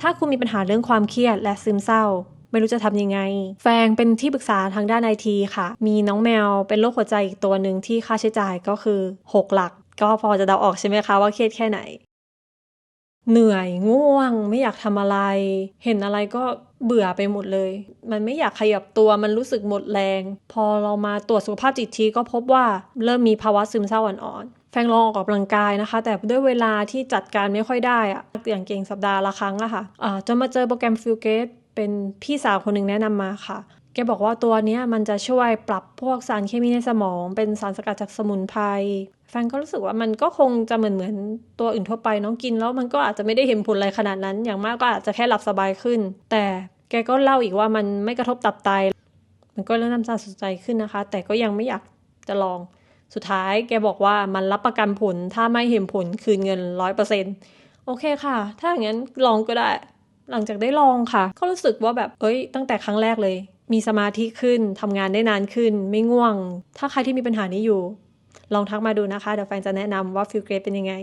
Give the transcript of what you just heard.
ถ้าคุณมีปัญหาเรื่องความเครียดและซึมเศร้า ไม่รู้จะทำยังไง แฟงเป็นที่ปรึกษาทางด้านไอทีค่ะ มีน้องแมวเป็นโรคหัวใจอีกตัวหนึ่งที่ค่าใช้จ่ายก็คือ 6 หลัก ก็พอจะเดาออกใช่ไหมคะว่าเครียดแค่ไหน เหนื่อยง่วง ไม่อยากทำอะไร เห็นอะไรก็เบื่อไปหมดเลย มันไม่อยากขยับตัวมันรู้สึกหมดแรง พอเรามาตรวจสุขภาพจิตทีก็พบว่าเริ่มมีภาวะซึมเศร้าอ่อนๆแฟงลองออกกำลังกายนะคะ แต่ด้วยเวลาที่จัดการไม่ค่อยได้อะอย่างเก่งสัปดาห์ละครั้งอะค่ะะจนมาเจอโปรแกรมฟิลเกตเป็นพี่สาวคนหนึ่งแนะนำมาค่ะ แกบอกว่าตัวนี้มันจะช่วยปรับพวกสารเคมีในสมอง เป็นสารสกัดจากสมุนไพรแฟนก็รู้สึกว่ามันก็คงจะเหมือนเหมือนตัวอื่นทั่วไปน้องกินแล้วมันก็อาจจะไม่ได้เห็นผลอะไรขนาดนั้น อย่างมากก็อาจจะแค่หลับสบายขึ้น แต่แกก็เล่าอีกว่ามันไม่กระทบตับไต มันก็เริ่มน่าสนใจขึ้นนะคะ แต่ก็ยังไม่อยากจะลอง สุดท้ายแกบอกว่ามันรับประกันผลถ้าไม่เห็นผลคืนเงินร้อยเปอร์เซ็นโอเคค่ะ ถ้าอย่างนั้นลองก็ได้ หลังจากได้ลองค่ะ ก็รู้สึกว่าแบบเอ้ย ตั้งแต่ครั้งแรกเลย มีสมาธิขึ้นทำงานได้นานขึ้น ไม่ง่วง ถ้าใครที่มีปัญหานี้อยู่ ลองทักมาดูนะคะเดี๋ยวแฟนจะแนะนำว่าฟิลเกรดเป็นยังไง